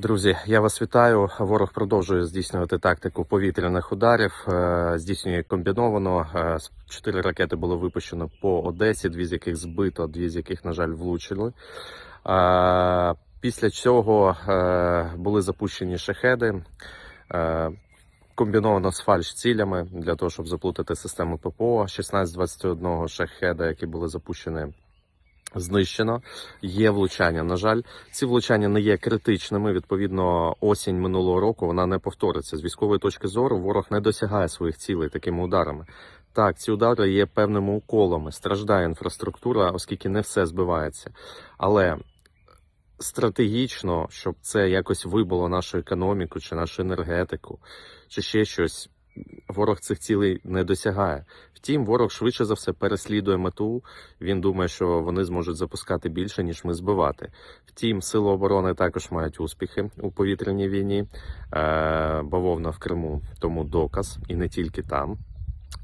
Друзі, я вас вітаю. Ворог продовжує здійснювати тактику повітряних ударів. Е, Здійснює комбіновано. Е, Чотири ракети було випущено по Одесі, дві з яких збито, дві з яких, на жаль, влучили. Е, Після цього були запущені шахеди. Комбіновано з фальш-цілями для того, щоб заплутати систему ППО. 16-21 шахеда, які були запущені, знищено. Є влучання. На жаль, ці влучання не є критичними. Відповідно, осінь минулого року вона не повториться. З військової точки зору ворог не досягає своїх цілей такими ударами. Так, ці удари є певними уколами. Страждає інфраструктура, оскільки не все збивається. Але стратегічно, щоб це якось вибило нашу економіку чи нашу енергетику, чи ще щось. Ворог цих цілей не досягає. Втім, ворог швидше за все переслідує мету. Він думає, що вони зможуть запускати більше, ніж ми збивати. Втім, сили оборони також мають успіхи у повітряній війні. Е, бавовна в Криму тому доказ, і не тільки там.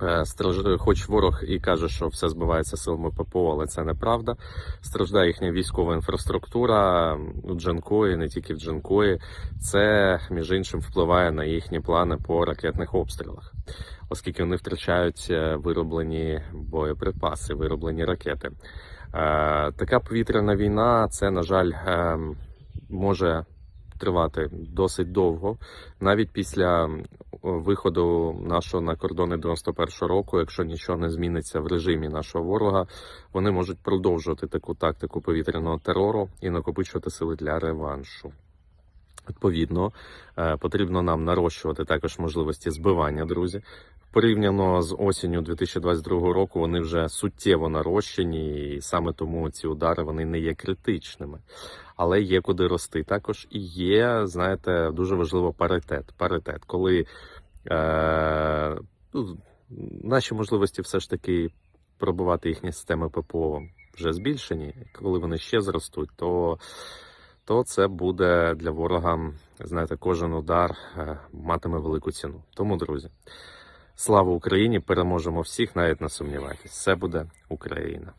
Е, Хоч ворог і каже, що все збивається силами ППО, але це неправда. Страждає їхня військова інфраструктура у Джанкої, не тільки в Джанкої. Це між іншим впливає на їхні плани по ракетних обстрілах, оскільки вони втрачають е, вироблені боєприпаси, вироблені ракети. Е, Така повітряна війна, це на жаль е, може тривати досить довго, навіть після виходу нашого на кордони 91 року, якщо нічого не зміниться в режимі нашого ворога, вони можуть продовжувати таку тактику повітряного терору і накопичувати сили для реваншу. Відповідно, е, потрібно нам нарощувати також можливості збивання, друзі. Порівняно з осінню 2022 року, вони вже суттєво нарощені, і саме тому ці удари вони не є критичними. Але є куди рости. Також і є, знаєте, дуже важливо паритет. Паритет, коли е, ну, наші можливості все ж таки пробувати їхні системи ППО вже збільшені. Коли вони ще зростуть, то то це буде для ворога, знаєте, кожен удар е, матиме велику ціну. Тому, друзі, слава Україні! Переможемо всіх, навіть не сумнівайтесь. Все буде Україна.